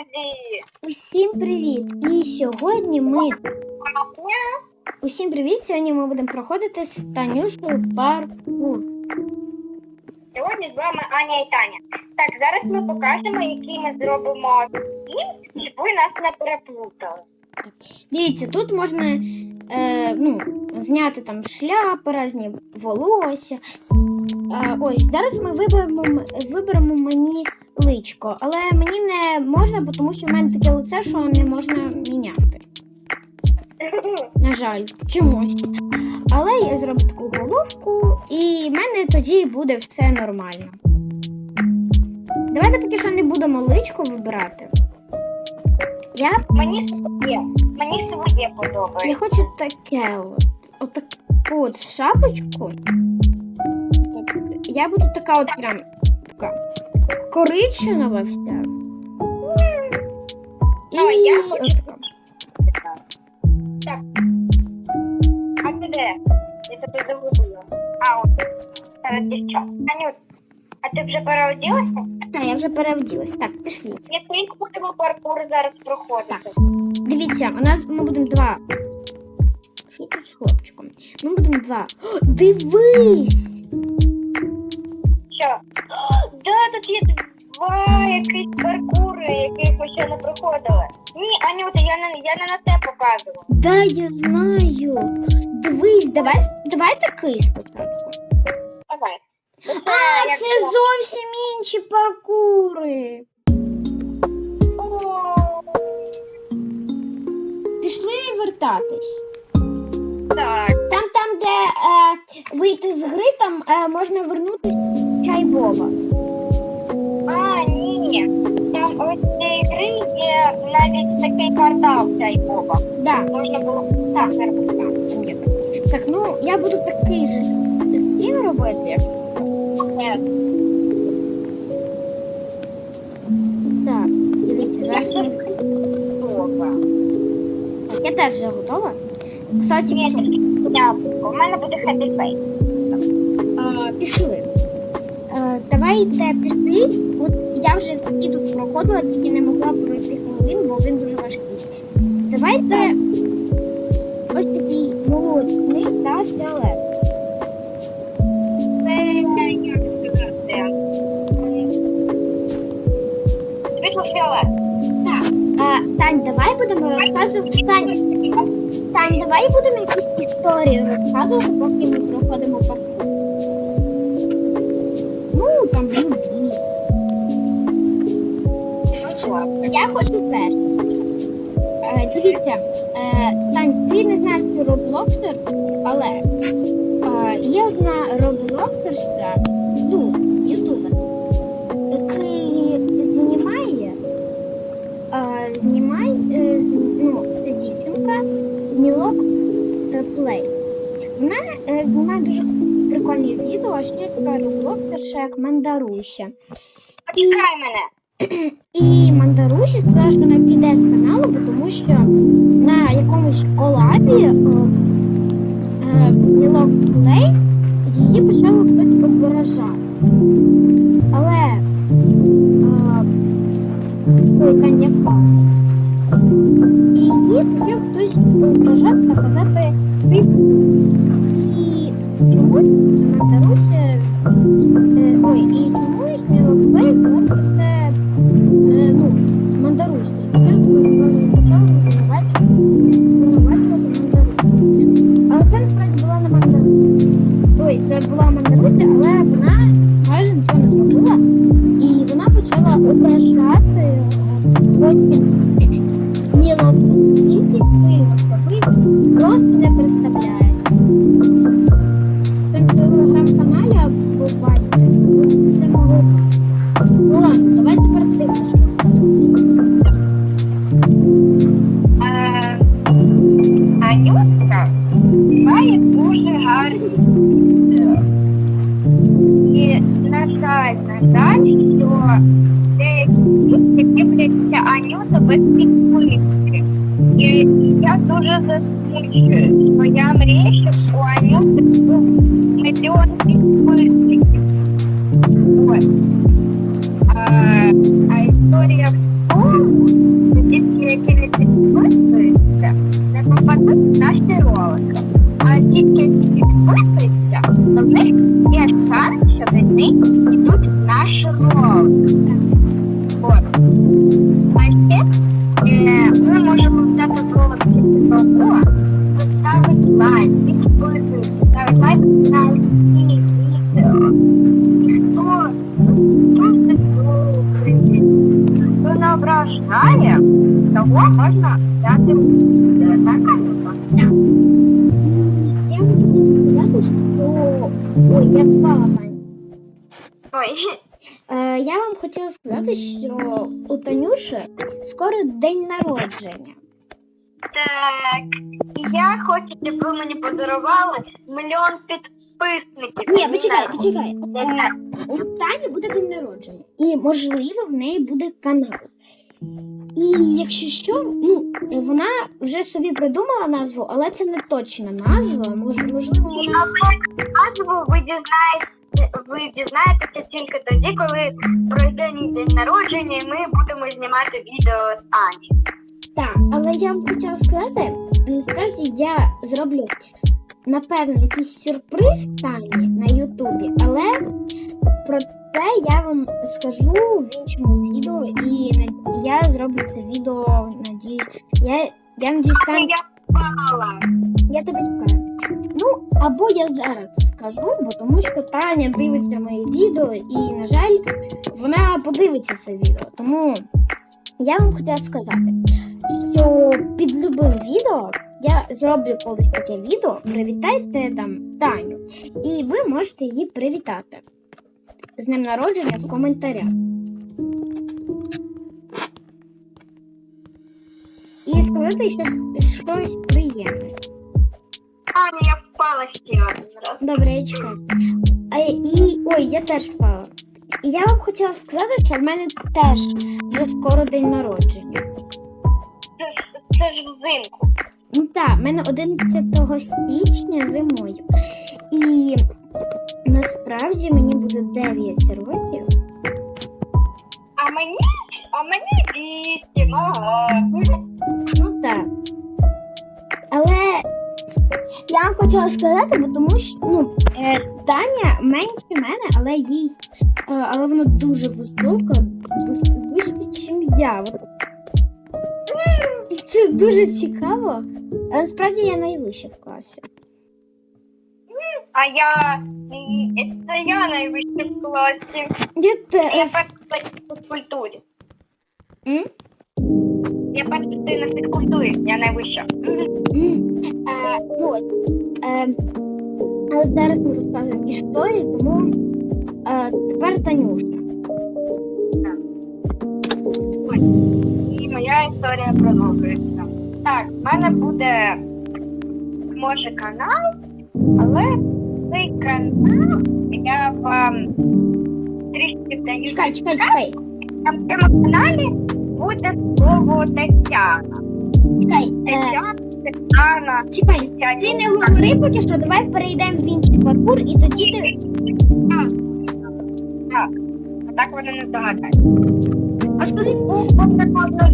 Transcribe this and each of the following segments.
Друзі! Усім привіт! І сьогодні ми. Усім привіт! Сьогодні ми будемо проходити з Танюшою паркур. Сьогодні з вами Аня і Таня. Так, зараз ми покажемо, який ми зробимо фільм, щоб ви нас не переплутали. Дивіться, тут можна е, ну, зняти там шляпи, різні волосся. Е, ось, зараз ми виберемо, виберемо мені личко, але мені не можна, бо тому що в мене таке лице, що не можна міняти. На жаль, чомусь. Але я зроблю таку головку, і в мене тоді буде все нормально. Давайте поки що не будемо личко вибирати. Я, Мені своє, мені своє я подобається. хочу таке от. Отаку от шапочку. Я буду така от прям така коричнева вся. І Ну, я хочу отака. Так. А ти де? Я тебе загубила. А, от. Серед дівчат. Анют, а ти вже переоділася? А, я вже перевділась. Так, пішліть. Який будемо паркур зараз проходити? Дивіться, у нас ми будемо два. Що тут з хлопчиком? Ми будемо два. О, дивись! Що? Да, тут є два якісь паркури, яких ми ще не проходили. Ні, Анюта, я не, я не на те показувала. Да, я знаю. Дивись, давай, давай такий спочатку. Давай. А, як це було. зовсім інші паркури. О, Пішли вертатись. Так. Там, там, де е, вийти з гри, там е, можна вернути чай Боба. А, ні. Там ось цієї гри є навіть такий портал цей Боба. Да. Можна було так зробити. Так, ну я буду такий же скін робити. як Нет. Так, дивіться, зараз ми... Боба. Так, я теж вже готова. Кстати, Ні, пішли. тільки яблуко. У мене буде happy face. Е, давайте пішли. От я вже і тут проходила, тільки не могла пройти Хеллоуін, бо він дуже важкий. Давайте ось такий молочний та фіолет. А, Тань, давай будемо розказувати. Тань, Тань, давай будемо якісь історії розказувати, поки ми проходимо Я хочу перший. Е, дивіться, е, Тань, ти не знаєш, ти роблоксер, але е, є одна роблоксерша, тут, ютубер, який знімає, знімає, ну, дівчинка, Мілок Плей. Вона знімає дуже прикольні відео, а ще така роблоксерша, як Мандаруся. Почекай мене. І Мандарусі сказала, що вона піде з каналу, бо тому що на якомусь колабі е, е, Мілок Плей її почав хтось ображати. Але е, впала. І її почав хтось ображати та казати просто я дуже засмучуюсь. Моя мрія, щоб у Анюти був мільйон підписників. Тільки ставить лайк, підписується, ставить лайк на всі того можна що. Ой, я впала, Тань. Ой, я вам хотіла сказати, що у Танюші скоро день народження. Так. Я хочу, щоб ви мені подарували мільйон підписників. Ні, почекай, почекай. Е, у Тані буде день народження. І, можливо, в неї буде канал. І якщо що, ну, вона вже собі придумала назву, але це не точна назва. Мож, можливо, вона. Назву ви дізнаєтеся, ви дізнаєтеся тільки тоді, коли пройде мій день народження, і ми будемо знімати відео з Ані. Так, але я вам хотіла сказати, насправді я зроблю напевно якийсь сюрприз Тані на Ютубі, але про те я вам скажу в іншому відео, і я зроблю це відео. Надіюсь, я, я надіюсь, там я тебе чекаю. Ну, або я зараз скажу, бо тому що Таня дивиться мої відео, і, на жаль, вона подивиться це відео. Тому я вам хотіла сказати, що під любим відео я зроблю колись таке відео. Привітайте там Таню. І ви можете її привітати з ним народження в коментарях. І сказати щось, щось приємне. Аня, я впала ще один раз. Добре, я чекаю. А, і ой, я теж впала. І я вам хотіла сказати, що в мене теж вже скоро день народження. Це, ж- це ж взимку. Ну так, в мене 11 січня зимою. І насправді мені буде 9 років. А мені, а мені вісім, ага. Ну так. Але я хотіла сказати, бо тому що ну, е, Таня менше мене, але їй е, але вона дуже висока, вис- вище, ніж я. Це дуже цікаво. А насправді я найвища в класі. А я, це я найвища в класі. Я по фізкультурі. М? Я перша на фізкультурі, я найвища. Е, ну, е, але зараз ми розказуємо історію, тому е, тепер Танюша. І моя історія продовжується. Так, в мене буде може канал, але цей канал я вам трішки даю. Чекай, чекай, чекай. На цьому каналі буде слово Тетяна. Чекай, е, Тетяна, Тетяна, чекай. Ти не говори поки що, давай перейдемо в інший паркур і тоді ти. Так, а так вони не здогадаються. А що ти? Це можна.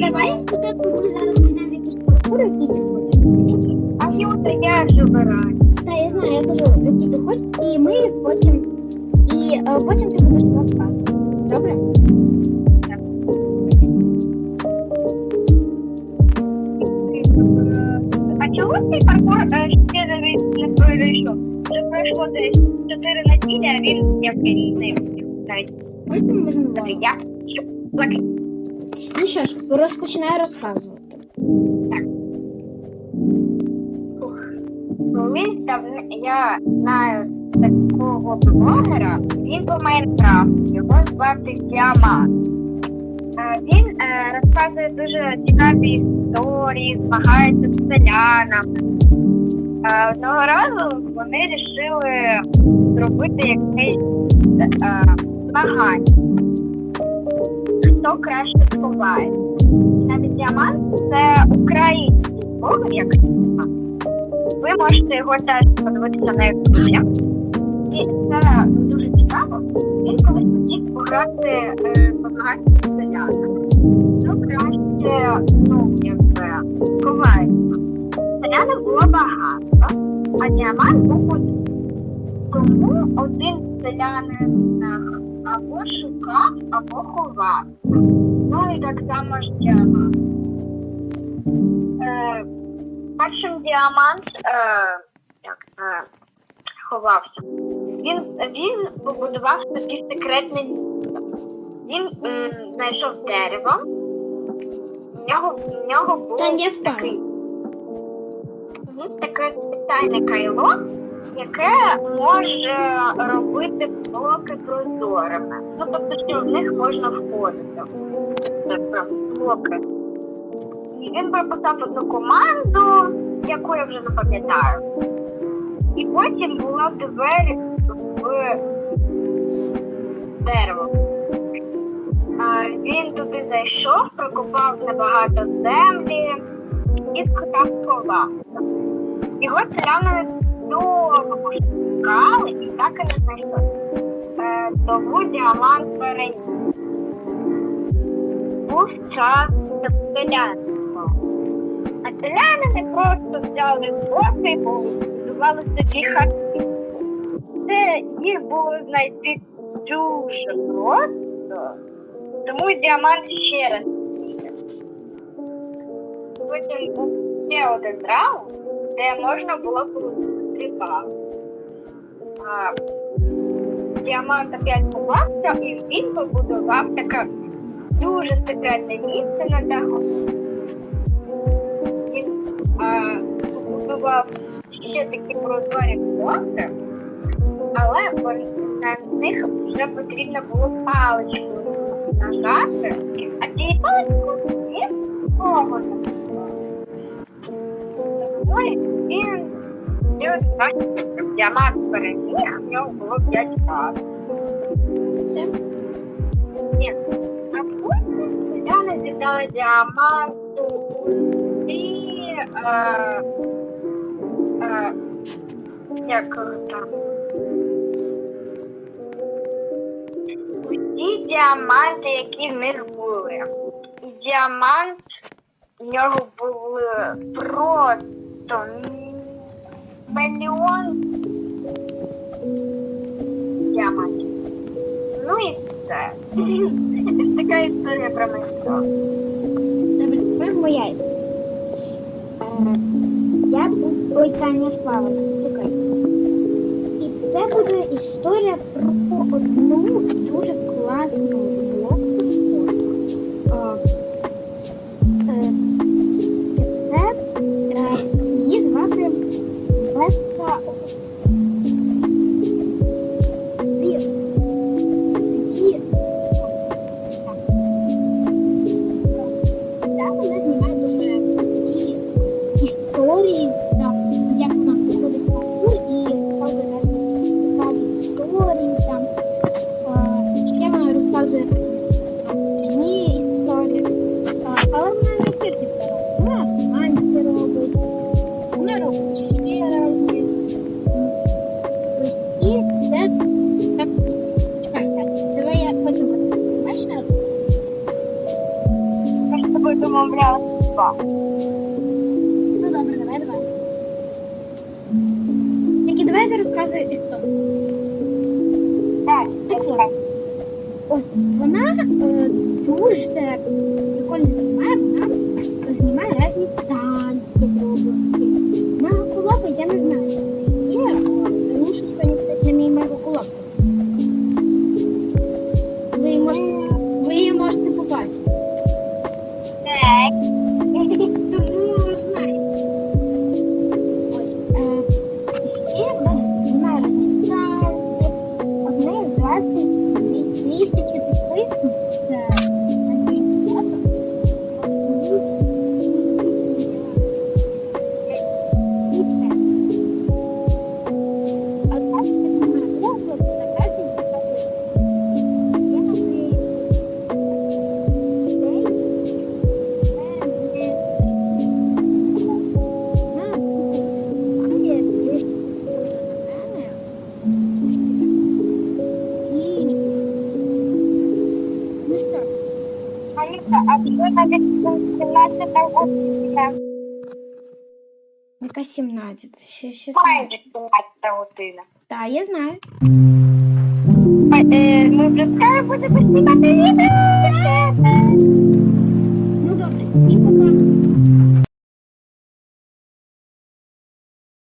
Давай спочатку ми зараз підемо в якийсь паркур, який ти. А Юта, я ж обираю. Та я знаю, я кажу, який ти хочеш, і ми потім. І е, потім ти будеш розказувати. Добре? Цей паркур ще не пройшов? Вже пройшло десь 4 неділі, а він не навіть Ось ми можемо я. Ну що ж, розпочинаю розказувати. Колись давно я знаю такого блогера, він по Майнкрафту, його звати Діамант. Е, Він е, розказує дуже цікаві історії, змагається з селянами. Е, Одного разу вони вирішили зробити якесь змагання. Хто краще сховає. Навіть діамант це український блогер, як ви можете його теж подивитися на ютубі. І це дуже цікаво. Він колись хотів пограти позмагатися селяни. Ну, краще, ну, якби, ховається. Селяни було багато, а діамант був один. Тому один селянин або шукав, або ховав. Ну і так само ж діамант. Е, першим діамант е, як, е, ховався. Він, він побудував секретне місце. Він знайшов дерево. В нього, в нього був Та впав. такий, таке спеціальне кайло, яке може робити блоки прозорими. Ну, тобто, що в них можна входити. Тобто, блоки. І він прописав одну команду, яку я вже не пам'ятаю. І потім була двері в дерево. Він туди зайшов, прокопав небагато землі і сказав сховався. Його селяни довго шукали і так і не знайшли. Е, тому діамант переніс. Був час селянства. А селяни не просто взяли блоки і побудували собі хати. Це їх було знайти дуже просто, тому діамант ще раз. Потім був ще один раунд, де можна було получити. А, Діамант опять ховався і він побудував таке дуже секретне місце на даху. Він а, побудував ще такі прозорі блоки, але на них вже потрібно було паличку нажати, а цієї палички нікого не було. Тому він він значить, щоб діамант переміг, в нього було 5 балів. Ні, а потім селяни зібрали діаманту і е, е, як там. Діаманти, які в них були. І діамант в нього були просто мільйон діамантів. Ну і все. Така історія про мене. Добре, тепер моя. Е, Я ой, Таня. Слухай. І це буде історія про одну дуже What? Ось вона е, дуже прикольно знімає, вона знімає різні танки а вже навіть 17 година. Яка 17? Ще, ще Майже 17 година. Так, я знаю. Е, Ми вже скоро будемо знімати відео.